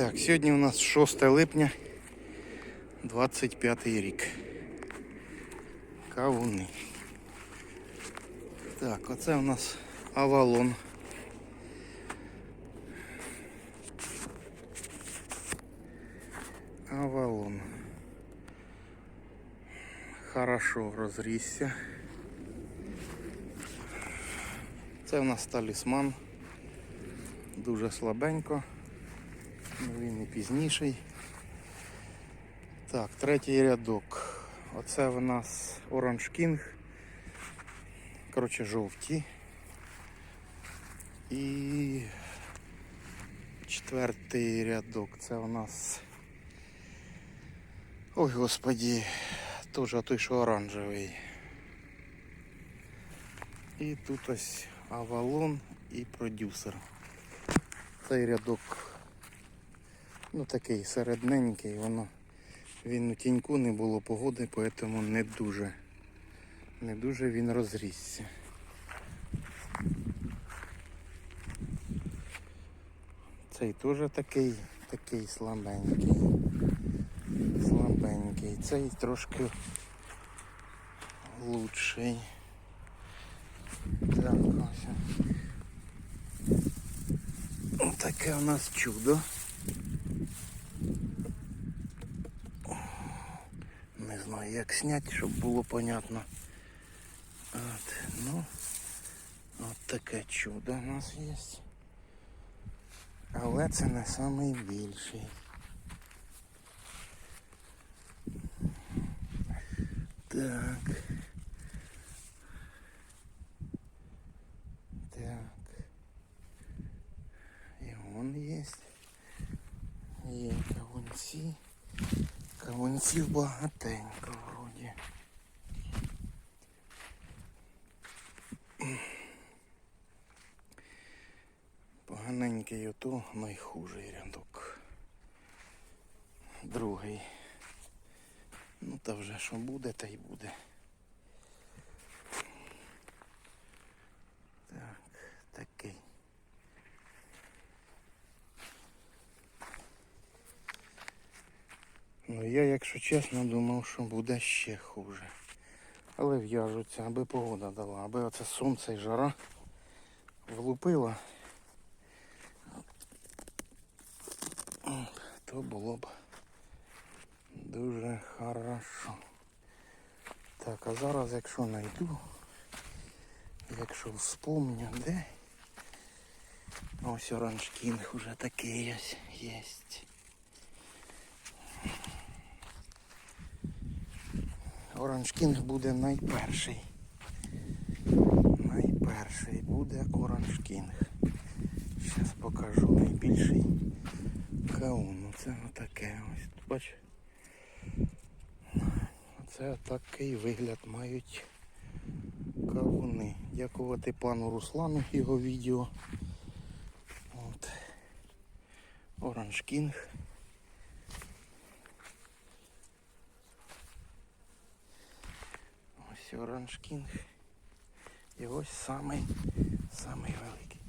Так, сьогодні у нас 6 липня 25 рік. Кавуни. Так, оце у нас авалон. Авалон. Хорошо розрісся. Це у нас талісман. Дуже слабенько. Ну, Він і пізніший. Так, третій рядок. Оце в нас Orange King. Коротше, жовті. І четвертий рядок. Це у нас. Ой, господі, теж той, що оранжевий. І тут ось Авалон і продюсер. Цей рядок ну такий середненький, воно він у тіньку не було погоди, тому не дуже, не дуже він розрісся. Цей теж такий, такий слабенький. Слабенький. Цей трошки лучший. Так, ось. Таке у нас чудо. Не знаю, як зняти, щоб було понятно. От, ну, от таке чудо у нас є. Але це не найбільший. Так. Так. І он є. Є кавунці. Кавунців багатенько вроді. Поганенький ото найхужий рядок. Другий. Ну та вже що буде, та й буде. Так, такий. Ну я, чесно, думав, що буде ще хуже. Але в'яжуться, аби погода дала, аби оце сонце і жара влупила, то було б дуже хорошо. Так, а зараз якщо знайду, якщо вспомню, де ось оранж кінг уже такий ось є. Оранж Кінг буде найперший. Найперший буде Оранж Кінг. Зараз покажу найбільший каун. Ну, Це отаке ось. Бач. Це такий вигляд мають кавуни. Дякувати пану Руслану його відео. От. Оранж Кінг. Ось Оранж Кінг. І ось самий, самий великий.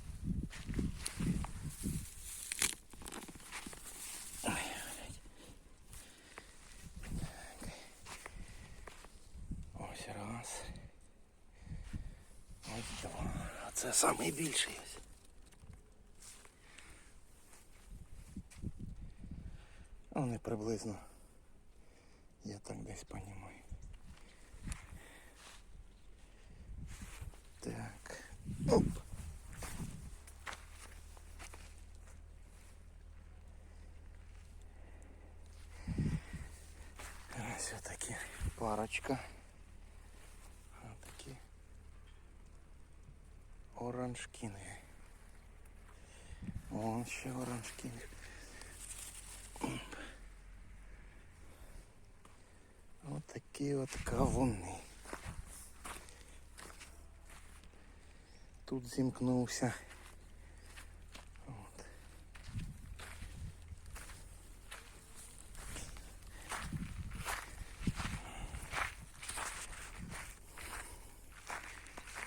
Ось раз. Ось два. А це самий ось. Вони приблизно. Я так десь понімаю. Так. Оп. Ось такі парочка. Такі оранж кінги. Вон ще оранж кінг. Оп. Ось такі от кавуни. Тут зімкнувся. От.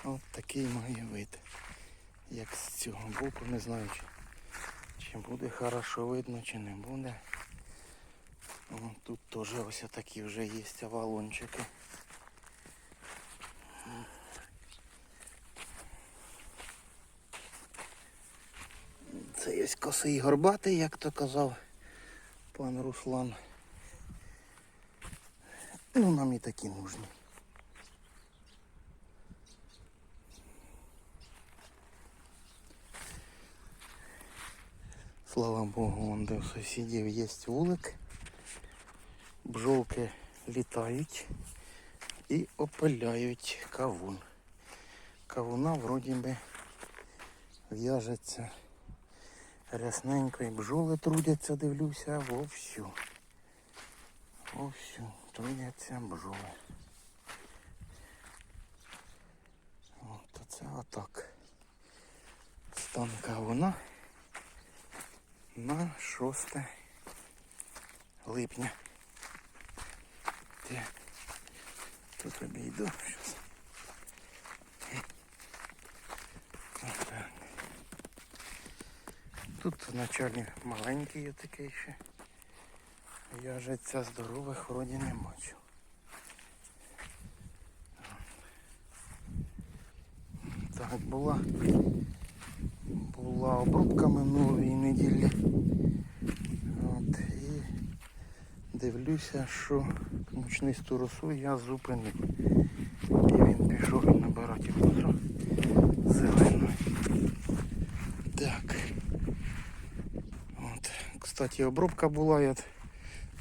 От такий має вид. Як з цього боку, не знаю чи, чи буде хорошо видно, чи не буде. О, тут теж ось такі вже є авалончики. Є косий горбатий, як то казав пан Руслан. Ну, нам і такі нужні. Слава Богу, вон де у сусідів є вулик. Бжолки літають і опиляють кавун. Кавуна вроді би в'яжеться рясненько і бджоли трудяться, дивлюся, вовсю. Вовсю трудяться бджоли. От це отак. Стан кавуна на 6 липня. Так. Тут обійду зараз. Тут вначалі маленький такий ще. Я життя здорових вроді не бачу. Так, була, була обробка минулої неділі. От, і дивлюся, що мучнисту росу я зупинив. І він пішов набирати воду зелену. Так. От. Кстати, обробка була, я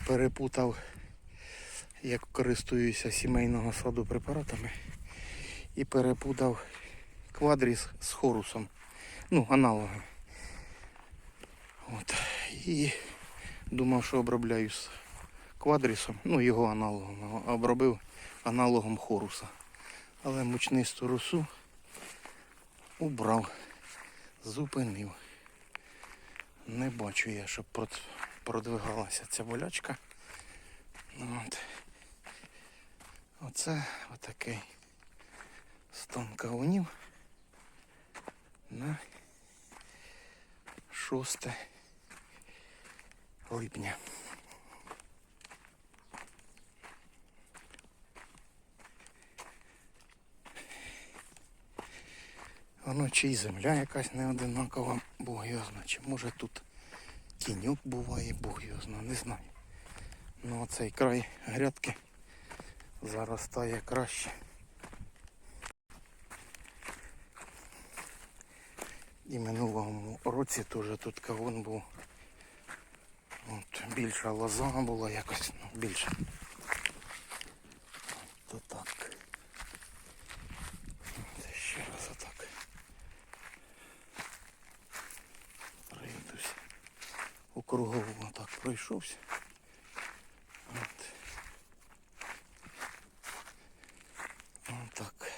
перепутав, як користуюся сімейного саду препаратами. І перепутав квадріс з хорусом. Ну, аналоги. От. І думав, що обробляю з квадрісом, ну його аналогом, обробив аналогом хоруса. Але мучнисту росу убрав, зупинив. Не бачу я, щоб продвигалася ця болячка. От. Оце отакий стон кавунів на 6 липня. Воно чи й земля якась не одинакова, Бог його знає. Чи може тут тіньок буває, Бог його знає, не знаю. Ну оцей край грядки заростає краще. І минулому році теж тут кавун був. От, більша лоза була якось, ну, більше. То так. От, ще раз отак. Прийдусь. У кругову так пройшовся. От. Отак.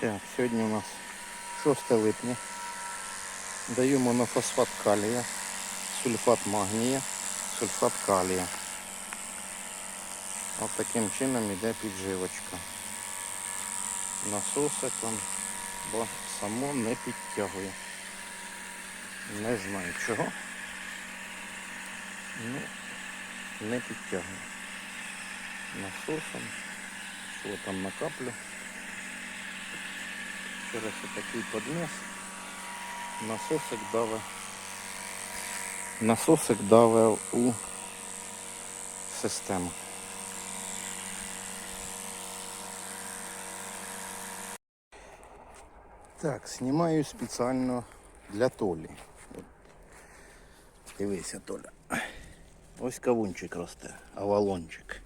Так, сьогодні у нас 6 липня. Даю монофосфат калія, сульфат магнія, сульфат калія. Ось таким чином йде підживочка. Насосиком, бо само не підтягує. Не знаю чого. Ну, не підтягує. Насосом. Що там накаплю. Через такий подмес. Насосик даве. Насосик даве у систему. Так, знімаю спеціально для Толі. От. Дивися, Толя. Ось кавунчик росте, авалончик.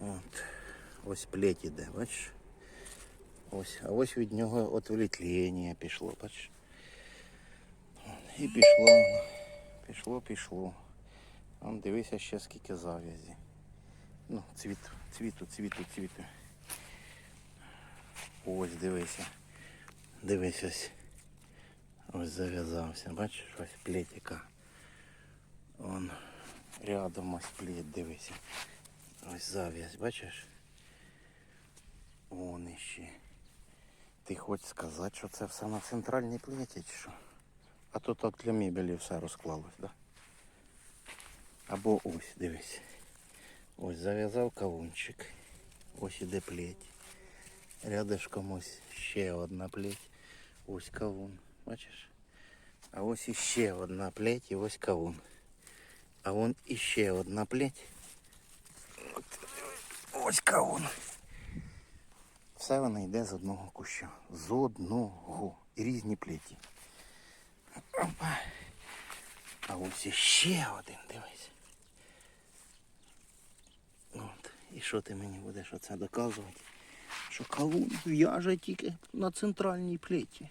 От. Ось плеть іде, бачиш? Ось, а ось від нього отвлітлення пішло, бачиш? І пішло, пішло, пішло. Вон дивися ще скільки зав'язі. Ну, цвіту, цвіту, цвіту, цвіту. Ось дивися. Дивись ось. Ось зав'язався. Бачиш, ось плетика. Он рядом ось плет, дивися. Ось зав'язь, бачиш? Вон іще. Ти хочеш сказати, що це все на центральній плиті чи що? А то так для мебелі все розклалось, да? Або ось, дивись. Ось зав'язав кавунчик. Ось іде плеть. Рядышком ось ще одна плеть. Ось кавун. Бачиш? А ось іще одна плеть і ось кавун. А вон іще одна плеть. Ось кавун. Все воно йде з одного куща. З одного. І різні плеті. Опа. А ось іще один, дивись. От. І що ти мені будеш оце доказувати? Що кавун в'яже тільки на центральній плеті.